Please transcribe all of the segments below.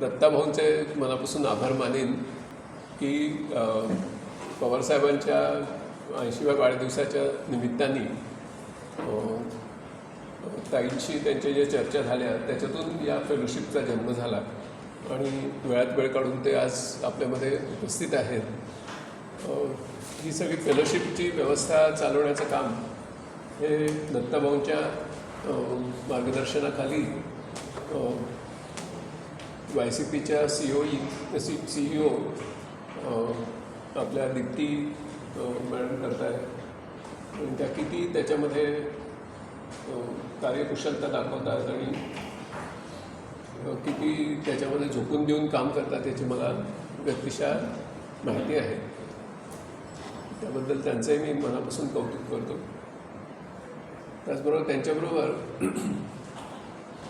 दत्ताभाऊंचे मनापासून आभार मानेन की पवारसाहेबांच्या ऐंशीव्या वाढदिवसाच्या निमित्ताने ताईंशी त्यांच्या ज्या चर्चा झाल्या त्याच्यातून या फेलोशिपचा जन्म झाला. आणि वेळात वेळ काढून ते आज आपल्यामध्ये उपस्थित आहेत. ही सगळी फेलोशिपची व्यवस्था चालवण्याचं काम हे दत्ताभाऊंच्या मार्गदर्शनाखाली वाय सी पीच्या C O E C C E O आपल्या दीप्ती मॅडम करत आहेत त्या किती त्याच्यामध्ये कार्यकुशलता दाखवतात आणि किती त्याच्यामध्ये झोकून देऊन काम करतात याची मला व्यक्तिशा माहिती आहे. त्याबद्दल त्यांचंही मी मनापासून कौतुक करतो. त्याचबरोबर त्यांच्याबरोबर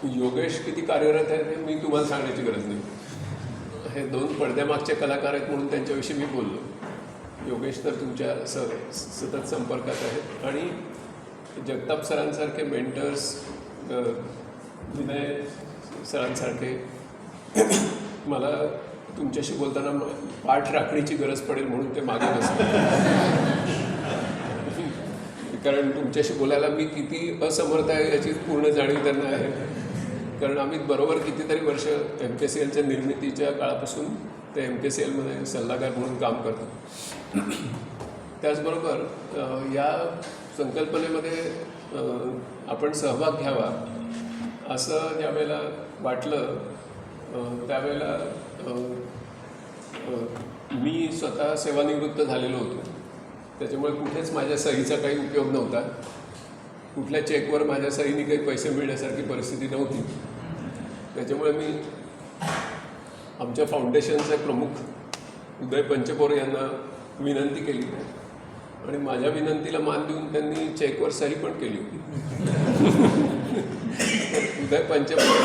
योगेश किती कार्यरत आहे ते मी तुम्हाला सांगण्याची गरज नाही. हे दोन पडद्यामागचे कलाकार आहेत म्हणून त्यांच्याविषयी मी बोललो. योगेश तर तुमच्या स सतत संपर्कात आहेत. आणि जगताप सरांसारखे मेंटर्स विनय सरांसारखे मला तुमच्याशी बोलताना पाठ राखण्याची गरज पडेल म्हणून ते मागे बसले. कारण तुमच्याशी बोलायला मी किती असमर्थ आहे याची पूर्ण जाणीव त्यांना आहे. कारण आम्ही बरोबर कितीतरी वर्ष एम के सी एलच्या निर्मितीच्या काळापासून ते एम के सी एलमध्ये सल्लागार म्हणून काम करतो. त्याचबरोबर या संकल्पनेमध्ये आपण सहभाग घ्यावा असं ज्यावेळेला वाटलं त्यावेळेला मी स्वतः सेवानिवृत्त झालेलो होतो. त्याच्यामुळे कुठेच माझ्या सहीचा काही उपयोग नव्हता. कुठल्या चेकवर माझ्या सहीने काही पैसे मिळण्यासारखी परिस्थिती नव्हती. त्याच्यामुळे मी आमच्या फाउंडेशनचे प्रमुख उदय पंचपोर यांना विनंती केली. आणि माझ्या विनंतीला मान देऊन त्यांनी चेकवर सही पण केली होती. उदय पंचपोर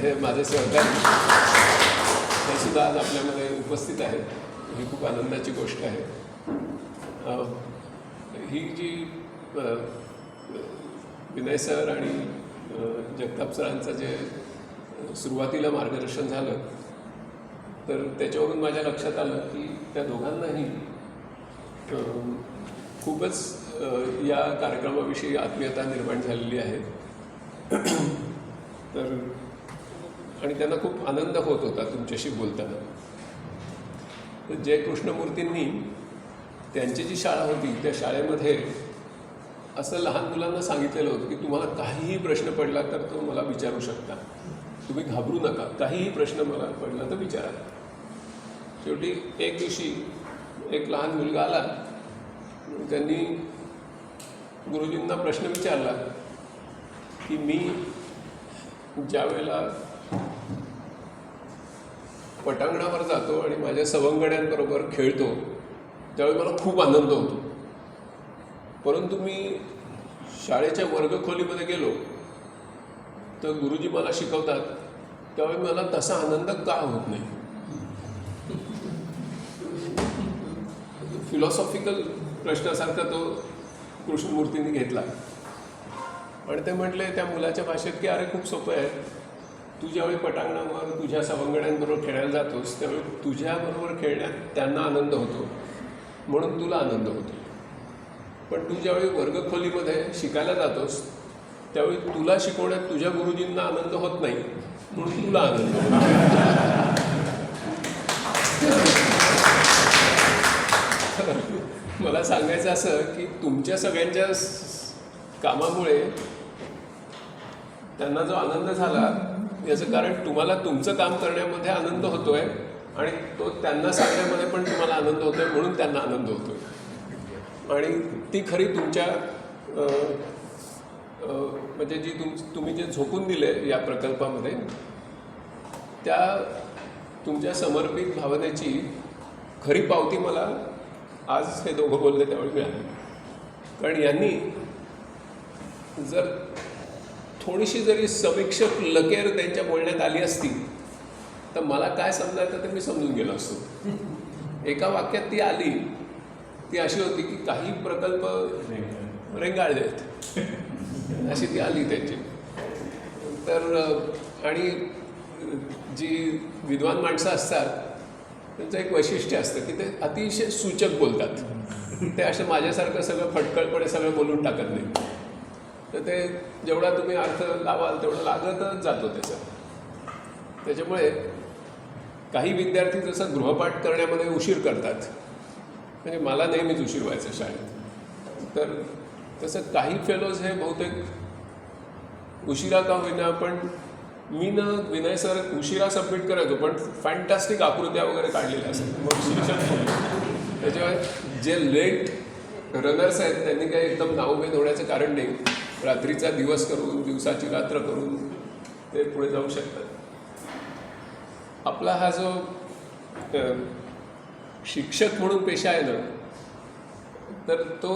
हे माझे सहकारी हे सुद्धा आज आपल्यामध्ये उपस्थित आहेत. ही खूप आनंदाची गोष्ट आहे. ही जी विनय सर आणि जगताप सरांचं जे सुरुवातीला मार्गदर्शन झालं तर त्याच्यावरून माझ्या लक्षात आलं की त्या दोघांनाही खूपच या कार्यक्रमाविषयी आत्मीयता निर्माण झालेली आहे. तर आणि त्यांना खूप आनंद होत होता तुमच्याशी बोलताना. तर जय कृष्णमूर्तींनी त्यांची जी शाळा होती त्या शाळेमध्ये असं लहान मुलांना सांगितलेलं होतं की तुम्हाला काहीही प्रश्न पडला तर तो मला विचारू शकता. तुम्ही घाबरू नका. काहीही प्रश्न मला पडला तर विचारा. शेवटी एक दिवशी एक लहान मुलगा आला. त्यांनी गुरुजींना प्रश्न विचारला की मी ज्या वेळेला पटांगणावर जातो आणि माझ्या सवंगड्यांबरोबर खेळतो त्यावेळी मला खूप आनंद होतो. परंतु मी शाळेच्या वर्गखोलीमध्ये गेलो. तर गुरुजी मला शिकवतात. त्यावेळी मला तसा आनंद का होत नाही? फिलॉसॉफिकल प्रश्नासारखा तो कृष्णमूर्तींनी घेतला. आणि ते म्हटले त्या मुलाच्या भाषेत की अरे खूप सोपं आहे. तू ज्यावेळी पटांगणावर तुझ्या सवंगड्यांबरोबर खेळायला जातोस त्यावेळी तुझ्याबरोबर खेळण्यात त्यांना आनंद होतो. म्हणून तुला आनंद होतो. पण तू ज्यावेळी वर्गखोलीमध्ये शिकायला जातोस त्यावेळी तुला शिकवण्यात तुझ्या गुरुजींना आनंद होत नाही म्हणून तुला आनंद मला सांगायचं असं की तुमच्या सगळ्यांच्या कामामुळे त्यांना जो आनंद झाला याचं कारण तुम्हाला तुमचं काम करण्यामध्ये आनंद होतोय आणि तो त्यांना सांगण्यामध्ये पण तुम्हाला आनंद होतोय म्हणून त्यांना आनंद होतोय. आणि ती खरी तुमच्या म्हणजे जी तुम तुम्ही जे झोकून दिले या प्रकल्पामध्ये त्या तुमच्या समर्पित भावनेची खरी पावती मला आज हे दोघं बोलले त्यावेळी मिळाली. कारण यांनी जर थोडीशी जरी समीक्षक लकेर त्यांच्या बोलण्यात आली असती तर मला काय समजायचं ते मी समजून गेलो असतो. एका वाक्यात ती आली ती अशी होती की काही प्रकल्प रेंगाळले. आहेत अशी ती आली त्यांची. तर आणि जी विद्वान माणसं असतात त्यांचं एक वैशिष्ट्य असतं की ते अतिशय सूचक बोलतात. ते असं माझ्यासारखं सगळं फटकळपणे सगळं बोलून टाकत नाही. तर ते जेवढा तुम्ही अर्थ लावाल तेवढं लागतच जातो त्याचा. त्याच्यामुळे काही विद्यार्थी जसं गृहपाठ करण्यामध्ये उशीर करतात. म्हणजे मला नेहमीच उशीर व्हायचं शाळेत. तर तसं काही फेलोज हे बहुतेक उशिरा का होईना पण मी ना विनय सर उशिरा सबमिट करायचो पण फॅन्टॅस्टिक आकृत्या वगैरे काढलेल्या असतात. मग शिक्षण त्याच्यामुळे जे लेट रनर्स आहेत त्यांनी काही एकदम नावभेद होण्याचं कारण नाही. रात्रीचा दिवस करून दिवसाची रात्र करून ते पुढे जाऊ शकतात. आपला हा जो शिक्षक म्हणून पेशा आहे ना तर तो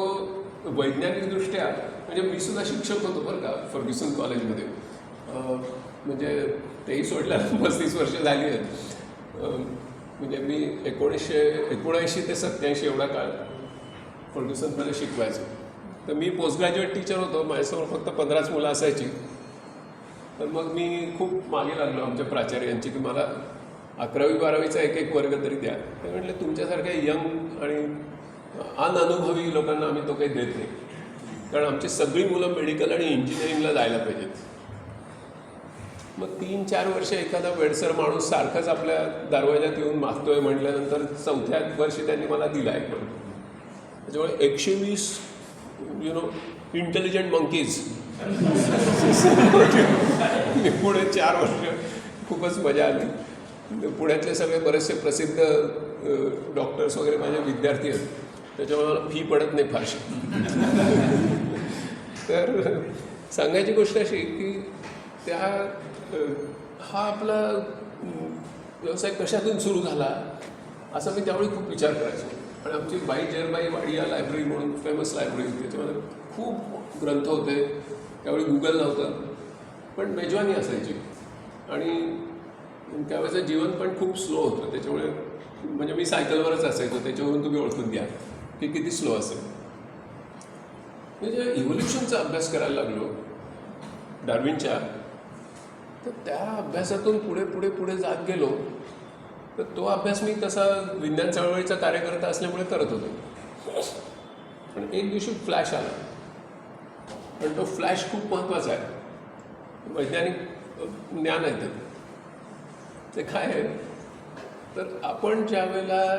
वैज्ञानिकदृष्ट्या म्हणजे मी सुद्धा शिक्षक होतो बरं का फर्ग्युसन कॉलेजमध्ये. म्हणजे तेही सोडल्याला पस्तीस वर्ष झाली आहेत. म्हणजे मी एकोणीसशे एकोणऐंशी ते सत्याऐंशी एवढा काळ फर्ग्युसनमध्ये शिकवायचो. तर मी पोस्ट ग्रॅज्युएट टीचर होतो माझ्यासमोर फक्त पंधराच मुलं असायची. तर मग मी खूप मागे लागलो आमच्या प्राचार्यांची की मला अकरावी बारावीचा एक एक वर्ग तरी द्या. ते म्हटलं तुमच्यासारख्या यंग आणि अनअनुभवी लोकांना आम्ही तो काही देत नाही. कारण आमची सगळी मुलं मेडिकल आणि इंजिनिअरिंगला जायला पाहिजेत. मग तीन चार वर्ष एखादा वेडसर माणूस सारखाच आपल्या दरवाज्यात येऊन मागतोय म्हटल्यानंतर चौथ्या वर्षी त्यांनी मला दिला आहे त्याच्यामुळे एकशे वीस यु नो इंटेलिजंट मंकीज पुढे चार वर्ष खूपच मजा आली. पुण्यातले सगळे बरेचसे प्रसिद्ध डॉक्टर्स वगैरे माझे विद्यार्थी आहेत. त्याच्यामुळे फी पडत नाही फारशी. तर सांगायची गोष्ट अशी की त्या हा आपला व्यवसाय कशातून सुरू झाला असा मी त्यावेळी खूप विचार करायचो. आणि आमची बाई जयबाई वाडिया लायब्ररी म्हणून फेमस लायब्ररी होती. त्याच्यामध्ये खूप ग्रंथ होते. त्यावेळी गुगल नव्हतं. पण मेजवानी असायची. आणि त्यावेळेचं जीवन पण खूप स्लो होतं. त्याच्यामुळे म्हणजे मी सायकलवरच असायचो. त्याच्यावरून तुम्ही ओळखून द्या. की किती स्लो असेल? म्हणजे इव्होल्युशनचा अभ्यास करायला लागलो डार्विनच्या तर त्या अभ्यासातून पुढे पुढे पुढे जात गेलो तर तो अभ्यास मी तसा विज्ञान चळवळीचा कार्यकर्ता असल्यामुळे करत होतो. पण एक दिवशी फ्लॅश आला. पण तो फ्लॅश खूप महत्त्वाचा आहे. वैज्ञानिक ज्ञान आहे ते. ते काय आहे? तर आपण ज्या वेळेला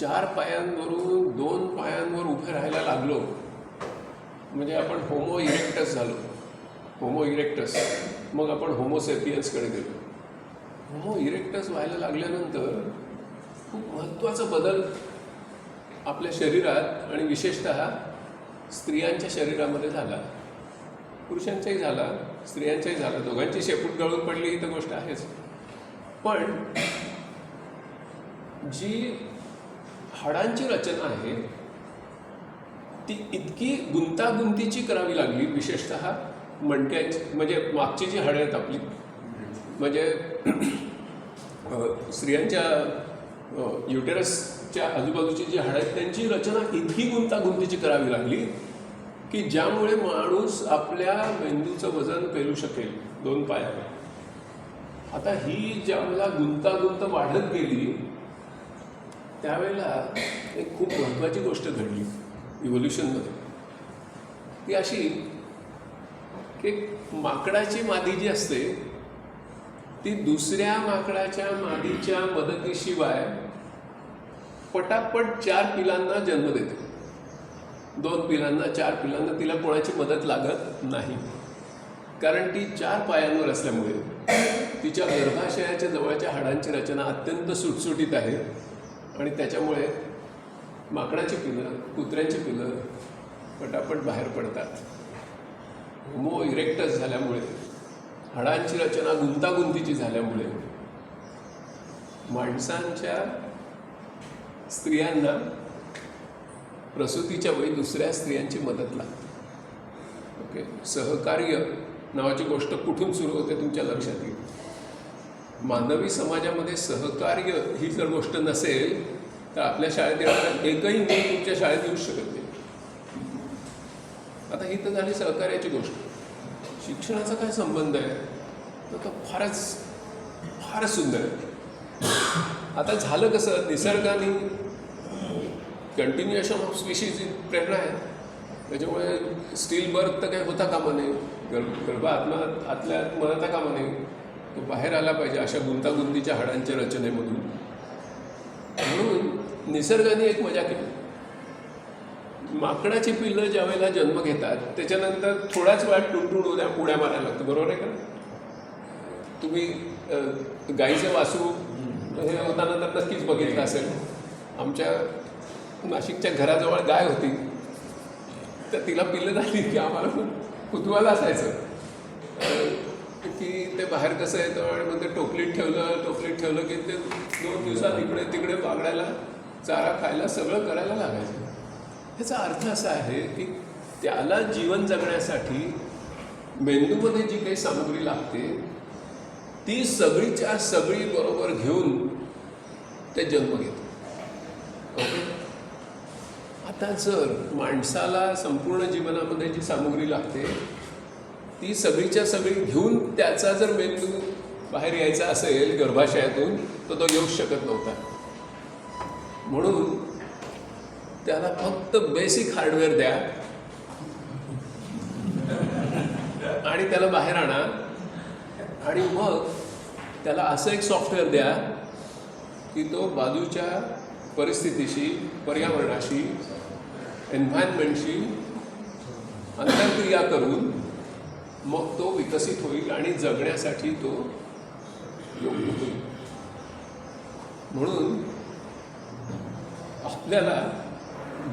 चार पायांवरून दोन पायांवर उभे राहायला लागलो. म्हणजे आपण होमो इरेक्टस झालो. होमो इरेक्टस मग आपण होमोसेपियन्सकडे गेलो. होमो इरेक्टस व्हायला लागल्यानंतर खूप महत्त्वाचा बदल आपल्या शरीरात आणि विशेषत स्त्रियांच्या शरीरामध्ये झाला. पुरुषांचाही झाला स्त्रियांचाही झाला. दोघांची शेपूट गळून पडली ही तर गोष्ट आहेच. पण जी हाडांची रचना आहे ती इतकी गुंतागुंतीची करावी लागली विशेषत मणक्याची म्हणजे मागची जी हाडं आहेत आपली म्हणजे स्त्रियांच्या युटेरसच्या आजूबाजूची जी हाडं आहेत त्यांची रचना इतकी गुंतागुंतीची करावी लागली की ज्यामुळे माणूस आपल्या मेंदूचं वजन पेरू शकेल दोन पायावर. आता ही ज्या मला गुंतागुंत वाढत गेली त्यावेळेला एक खूप महत्त्वाची गोष्ट घडली इव्होल्युशनमध्ये ती अशी की माकडाची मादी जी असते ती दुसऱ्या माकडाच्या मादीच्या मदतीशिवाय पटापट चार पिलांना जन्म देते. दोन पिलांना चार पिलांना तिला कोणाची मदत लागत नाही. कारण ती चार पायांवर असल्यामुळे तिच्या गर्भाशयाच्या जवळच्या हाडांची रचना अत्यंत सुटसुटीत आहे. आणि त्याच्यामुळे माकडाची पिलं कुत्र्यांची पिलं पटापट बाहेर पडतात. होमो इरेक्टस झाल्यामुळे हाडांची रचना गुंतागुंतीची झाल्यामुळे माणसांच्या स्त्रियांना प्रसूतीच्या वेळी दुसऱ्या स्त्रियांची मदत लागते. ओके सहकार्य नावाची गोष्ट कुठून सुरू होते तुमच्या लक्षात येईल? मानवी समाजामध्ये सहकार्य ही जर गोष्ट नसेल तर आपल्या शाळेत येणारा एकही मुल तुमच्या शाळेत येऊ शकत नाही. आता ही तर झाली सहकार्याची गोष्ट. शिक्षणाचा काय संबंध आहे? तर तो फारच फारच सुंदर आहे. आता झालं कसं? निसर्गाने कंटिन्युएशन ऑफ स्पीशीज प्रेरणा आहे. त्याच्यामुळे स्टील बर्थ तर काही होता कामा नये. गर्भ गर्भ आत्मा आतल्या आत मरता कामा नये. तो बाहेर आला पाहिजे अशा गुंतागुंतीच्या हाडांच्या रचनेमधून. म्हणून निसर्गाने एक मजा केली. माकडाची पिल्लं ज्या वेळेला जन्म घेतात त्याच्यानंतर थोड्याच वेळात टुणटुण उद्या उड्या मारायला लागतं. बरोबर आहे का? तुम्ही गाईचं वासरू हे होताना तर नक्कीच बघितलं असेल. आमच्या नाशिकच्या घराजवळ गाय होती. तर तिला पिल्लं झाली की आम्हाला खूप कुतूहल असायचं. की ते बाहेर कसं येतं आणि मग ते टोपलीत ठेवलं टोपलीत ठेवलं की ते दोन दिवसात इकडे तिकडे बागडायला चारा खायला सगळं करायला लागायचं. ह्याचा अर्थ असा आहे की त्याला जीवन जगण्यासाठी मेंदूमध्ये जी काही सामग्री लागते ती सगळीच्या सगळी बरोबर घेऊन ते जन्म घेतो. आता जर माणसाला संपूर्ण जीवनामध्ये जी सामग्री लागते ती सगळीच्या सगळी घेऊन त्याचा जर मेंदू बाहेर यायचा असेल गर्भाशयातून तर तो येऊच शकत नव्हता. म्हणून त्याला फक्त बेसिक हार्डवेअर द्या. आणि त्याला बाहेर आणा. आणि मग त्याला असं एक सॉफ्टवेअर द्या की तो बाजूच्या परिस्थितीशी पर्यावरणाशी एन्व्हायरमेंटशी अंतर्क्रिया करून मग तो विकसित होईल आणि जगण्यासाठी तो योग्य होईल. म्हणून आपल्याला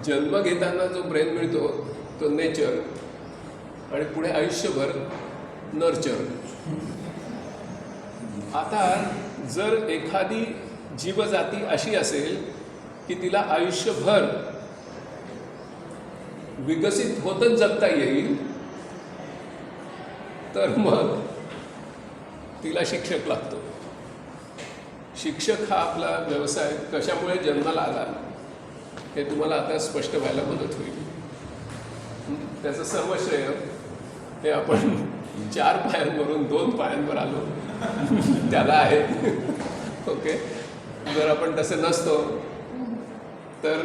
जन्म घेताना जो ब्रेन मिळतो तो नेचर आणि पुढे आयुष्यभर नर्चर. आता जर एखादी जीवजाती अशी असेल की तिला आयुष्यभर विकसित होतच जगता येईल तर मग तिला शिक्षक लागतो. शिक्षक हा आपला व्यवसाय कशामुळे जन्माला आला? हे तुम्हाला आता स्पष्ट व्हायला मदत होईल. त्याचं सर्व श्रेय हे आपण चार पायांवरून दोन पायांवर आलो. त्याला आहे. ओके? जर आपण तसे नसतो तर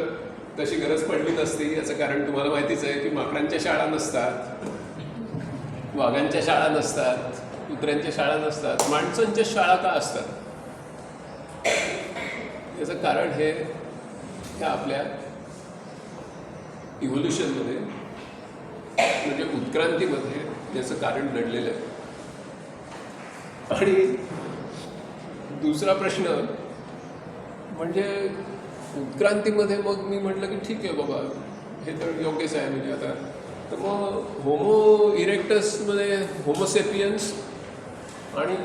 तशी गरज पडली नसती याचं कारण तुम्हाला माहितीच आहे की माकडांच्या शाळा नसतात. वाघांच्या शाळा नसतात कुत्र्यांच्या शाळा नसतात माणसांच्या शाळा का असतात? याचं कारण हे ह्या आपल्या इव्होल्युशनमध्ये म्हणजे उत्क्रांतीमध्ये याचं कारण घडलेलं आहे. आणि दुसरा प्रश्न म्हणजे उत्क्रांतीमध्ये मग मी म्हटलं की ठीक आहे बाबा हे तर योग्यच आहे म्हणजे आता तर मग होमो इरेक्टसमध्ये होमोसेपियन्स आणि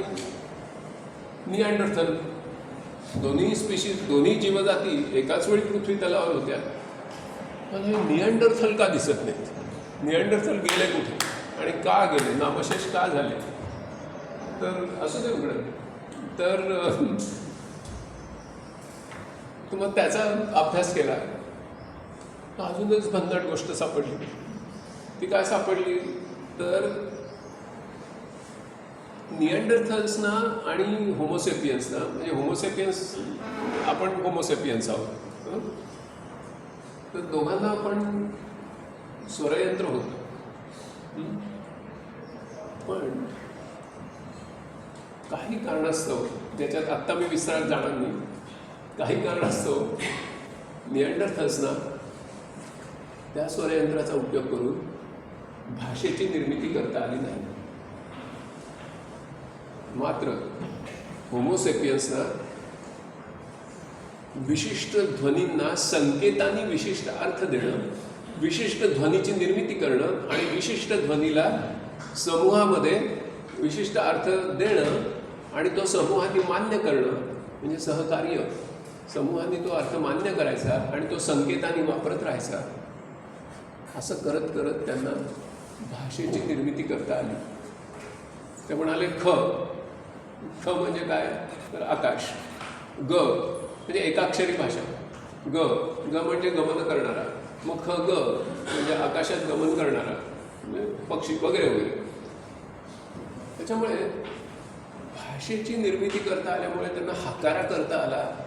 निअँडरथल दोन्ही स्पेशीज दोन्ही जीवजाती एकाच वेळी पृथ्वी तलावर होत्या. पण हे निअँडरथल का दिसत नाहीत? निअँडरथल गेले कुठे? आणि का गेले? नामशेष का झाले? तर असं ते उघडं तर मग त्याचा अभ्यास केला. अजूनच भन्नाट गोष्ट सापडली. ती काय सापडली? तर नियंडरथल्सना आणि होमोसेपियन्सना म्हणजे होमोसेपियन्स आपण होमोसेपियन्स आहोत. तर दोघांना आपण स्वरयंत्र होतं. पण काही कारणास्तव ज्याच्यात आत्ता मी विस्तारात जाणार नाही काही कारणास्तव नियंडरथल्सना त्या स्वरयंत्राचा उपयोग करून भाषेची निर्मिती करता आली नाही. मात्र होमोसेपियन्सना विशिष्ट ध्वनींना संकेतांनी विशिष्ट अर्थ देणं विशिष्ट ध्वनीची निर्मिती करणं आणि विशिष्ट ध्वनीला समूहामध्ये विशिष्ट अर्थ देणं आणि तो समूहाने मान्य करणं म्हणजे सहकार्य. समूहाने तो अर्थ मान्य करायचा आणि तो संकेताने वापरत राहायचा. असं करत करत त्यांना भाषेची निर्मिती करता आली. ते म्हणाले ख. ख म्हणजे काय? तर आकाश. ग म्हणजे एकाक्षरी भाषा. ग ग म्हणजे गमन करणारा. मग ख ग म्हणजे आकाशात गमन करणारा. म्हणजे पक्षी वगैरे वगैरे. त्याच्यामुळे भाषेची निर्मिती करता आल्यामुळे त्यांना हाकारा करता आला.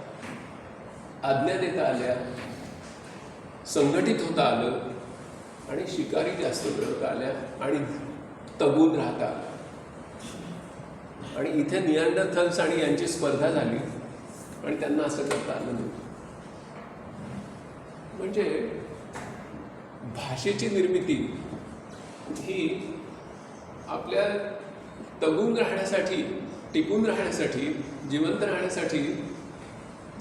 आज्ञा देता आल्या. संघटित होता आलं. आणि शिकारी जास्त मिळवता आल्या आणि तगून राहता. आणि इथे नियांडरथल्स आणि यांची स्पर्धा झाली. आणि त्यांना असं करता आलं नव्हतं म्हणजे भाषेची निर्मिती ही आपल्या तगून राहण्यासाठी टिकून राहण्यासाठी जिवंत राहण्यासाठी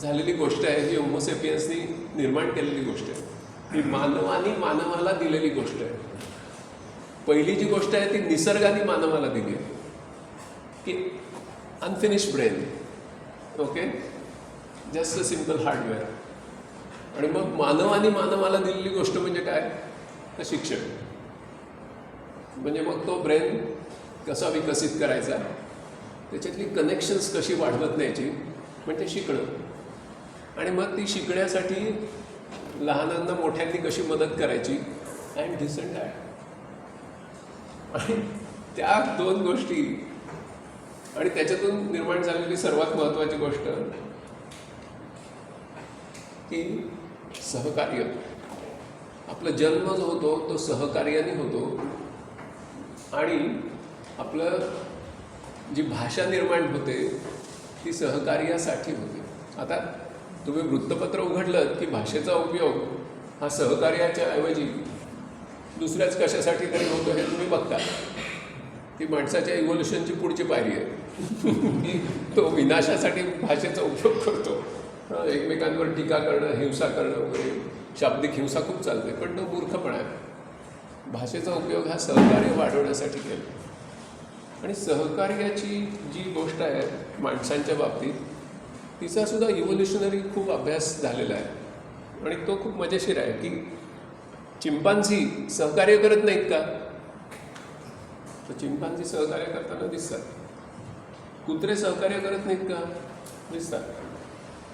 झालेली गोष्ट आहे. जी होमोसेपियन्सनी निर्माण केलेली गोष्ट आहे. ही मानवानी मानवाला दिलेली गोष्ट आहे. पहिली जी गोष्ट आहे ती निसर्गाने मानवाला दिली आहे. की unfinished brain okay just a simple hardware आणि मग मानवाने मानवाला दिलेली गोष्ट म्हणजे काय? तर शिक्षण. म्हणजे मग तो ब्रेन कसा विकसित करायचा? त्याच्यातली कनेक्शन्स कशी वाढवत न्यायची? म्हणजे शिकणं. आणि मग ती शिकण्यासाठी लहानांना मोठ्यांनी कशी मदत करायची? अँड धिस आहे आणि त्या दोन गोष्टी आणि त्याच्यातून निर्माण झालेली सर्वात महत्त्वाची गोष्ट की सहकार्य. आपला जन्म जो होतो तो सहकार्याने होतो. आणि आपलं जी भाषा निर्माण होते ती सहकार्यासाठी होते. आता तुम्ही वृत्तपत्र उघडलं की भाषेचा उपयोग हा सहकार्याच्या ऐवजी दुसऱ्याच कशासाठी तरी होतो हे तुम्ही बघता. ती माणसाच्या इव्होल्युशनची पुढची पायरी आहे. की तो विनाशासाठी भाषेचा उपयोग करतो. एकमेकांवर टीका करणं हिंसा करणं वगैरे शाब्दिक हिंसा खूप चालते पण तो मूर्खपणा आहे. भाषेचा उपयोग हा सहकार्य वाढवण्यासाठी केला. आणि सहकार्याची जी गोष्ट आहे माणसांच्या बाबतीत तिचा सुद्धा इव्होल्युशनरी खूप अभ्यास झालेला आहे. आणि तो खूप मजेशीर आहे की चिंपांझी सहकार्य करत नाहीत का? तर चिंपांझी सहकार्य करताना दिसतात. कुत्रे सहकार्य करत नाहीत का? दिसतात.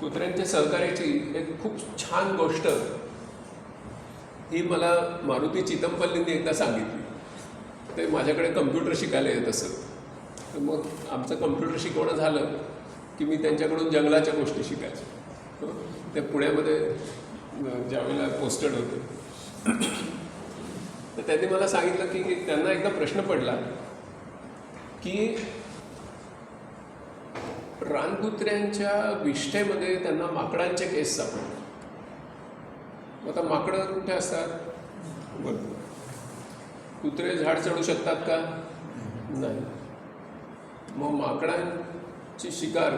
कुत्र्यांच्या सहकार्याची एक खूप छान गोष्ट ही मला मारुती चितमपल्लींनी एकदा सांगितली. ते माझ्याकडे कम्प्युटर शिकायला येत असत. तर मग आमचं कम्प्युटर शिकवणं झालं. की मी त्यांच्याकडून जंगलाच्या गोष्टी शिकायचो. ते पुण्यामध्ये ज्यावेळेला पोस्टेड होते. तर त्यांनी मला सांगितलं की त्यांना एकदा प्रश्न पडला की रानकुत्र्यांच्या विष्ठेमध्ये त्यांना माकडांचे केस सापडले. आता माकडं कुठे असतात? बरं कुत्रे झाड चढू शकतात का? नाही. मग ची शिकार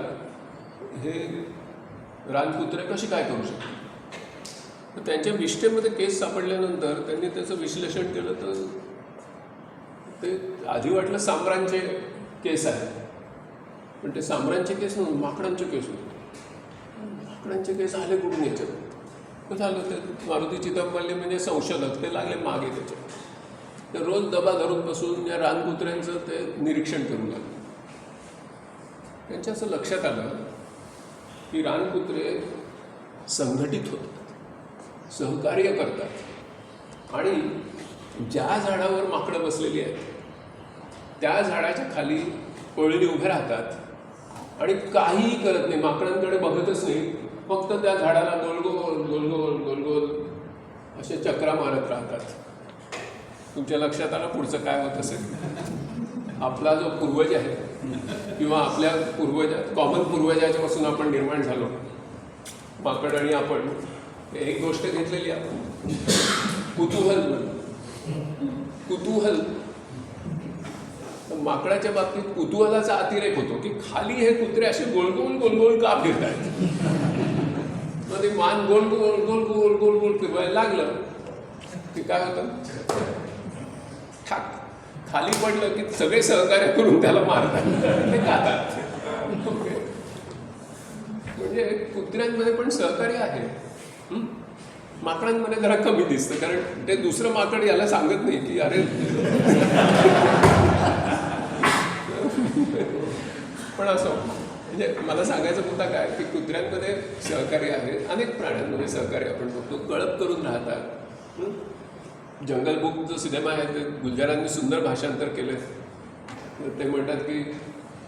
हे रानकुत्रे कशी काय करू शकतात? तर त्यांच्या विष्ठेमध्ये केस सापडल्यानंतर त्यांनी त्याचं विश्लेषण केलं तर ते आधी वाटलं सांबरांचे केस आहे. पण ते सांबरांचे केस नव्हते माकडांचे केस होते. माकडांचे केस आले कुठून याच्यात? मग झालं ते मारुती चितमपल्ली म्हणजे संशोधक ते लागले मागे त्याच्यात. ते रोज दबा धरून बसून या रानकुत्र्यांचं ते निरीक्षण करू लागलं. त्यांच्या असं लक्षात आलं की रानकुत्रे संघटित होतात सहकार्य करतात आणि ज्या झाडावर माकडं बसलेली आहेत त्या झाडाच्या खाली पळणी उभे राहतात आणि काहीही करत नाही. माकडांकडे बघतच नाही. फक्त त्या झाडाला गोलगोल गोलगोल गोलगोल असे चक्रा मारत राहतात. तुमच्या लक्षात आलं पुढचं काय होत असेल? आपला जो पूर्वज आहे किंवा आपल्या पूर्वजा कॉमन पूर्वजाच्यापासून आपण निर्माण झालो. माकड आणि आपण एक गोष्ट घेतलेली आपण कुतूहल म्हणून. कुतूहल. माकडाच्या बाबतीत कुतूहलाचा अतिरेक होतो की खाली हे कुत्रे असे गोलगोल गोलगोल का फिरतात मग ते मान गोल गोल गोल गोल गोल गोल फिरवायला लागलं की काय होतं? ठाक. खाली पडलं की सगळे सहकार्य करून त्याला मारतात. ते खातात. म्हणजे कुत्र्यांमध्ये पण सहकार्य आहे. माकडांमध्ये जरा कमी दिसतं कारण ते दुसरं माकड याला सांगत नाही की अरे. पण असं म्हणजे मला सांगायचा मुद्दा काय की कुत्र्यांमध्ये सहकार्य आहे अनेक प्राण्यांमध्ये सहकार्य आपण बघतो कळप करून राहतात. जंगल बुक जो सिनेमा आहे ते गुलजारांनी सुंदर भाषांतर केले ते म्हणतात की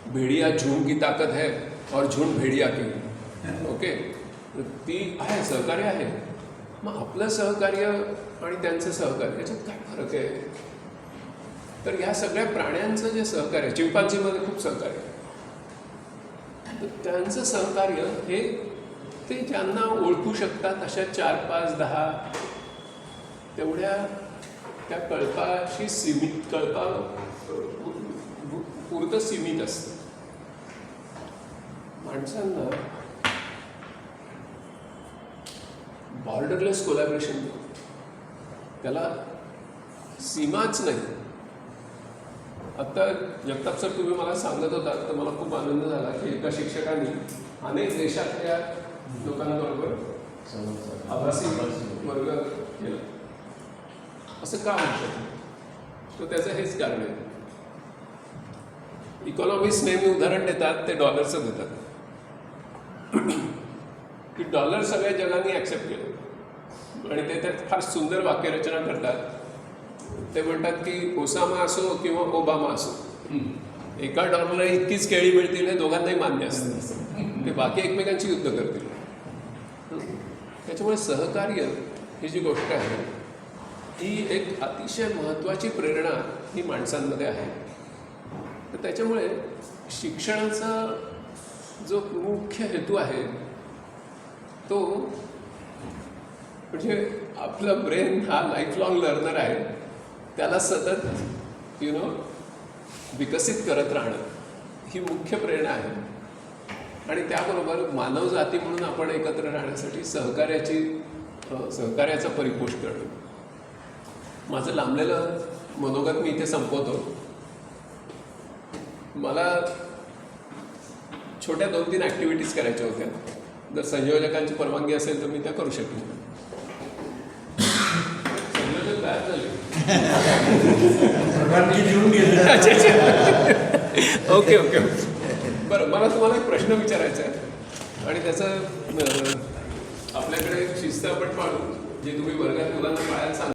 भेडिया झुंड की ताकद है और झुंड भेडिया की. ओके ती आहे सहकार्य आहे. मग आपलं सहकार्य आणि त्यांचं सहकार्य याच्यात काय फरक आहे? तर या सगळ्या प्राण्यांचं जे सहकार्य चिंपांझीमध्ये खूप सहकार्य. आहे. तर त्यांचं सहकार्य हे ते ज्यांना ओळखू शकतात अशा चार पाच दहा तेवढ्या त्या कळपाशी सीमित कळपा पुरतं सीमित असतं. माणसांना बॉर्डरलेस कोलॅबरेशन त्याला सीमाच नाही. आता जगताप सर तुम्ही मला सांगत होता तर मला खूप आनंद झाला की एका शिक्षकांनी अनेक देशातल्या लोकांबरोबर आभासी वर्ग केला. असं का म्हणू शकतो तर त्याचं हेच कारण आहे. इकॉनॉमिस्ट नेहमी उदाहरण देतात ते डॉलरचं देतात. की डॉलर सगळ्या जगाने ॲक्सेप्ट केलं. आणि ते त्यात फार सुंदर वाक्यरचना करतात. ते म्हणतात की ओसामा असो किंवा ओबामा असो एका डॉलरला इतकीच केळी मिळतील हे दोघांनाही मान्य असतं. ते बाकी एकमेकांची युद्ध करतील. त्याच्यामुळे सहकार्य ही जी गोष्ट आहे ही एक अतिशय महत्त्वाची प्रेरणा ही माणसांमध्ये आहे. तर त्याच्यामुळे शिक्षणाचा जो मुख्य हेतू आहे तो म्हणजे आपला ब्रेन हा लाईफ लॉंग लर्नर आहे. त्याला सतत यु नो विकसित करत राहणं ही मुख्य प्रेरणा आहे. आणि त्याबरोबर मानवजाती म्हणून आपण एकत्र राहण्यासाठी सहकार्याची सहकार्याचा परिपोष करणं. माझं लांबलेलं मनोगत मी इथे संपवतो. मला छोट्या दोन तीन ॲक्टिव्हिटीज करायच्या होत्या. जर संयोजकांची परवानगी असेल तर मी त्या करू शकेन संयोजक झाले. Okay okay. बरं मला तुम्हाला एक प्रश्न विचारायचा आहे. आणि त्याचं आपल्याकडे शिस्त आपण पाळू जे तुम्ही वर्गात मुलांना पाळायला सांग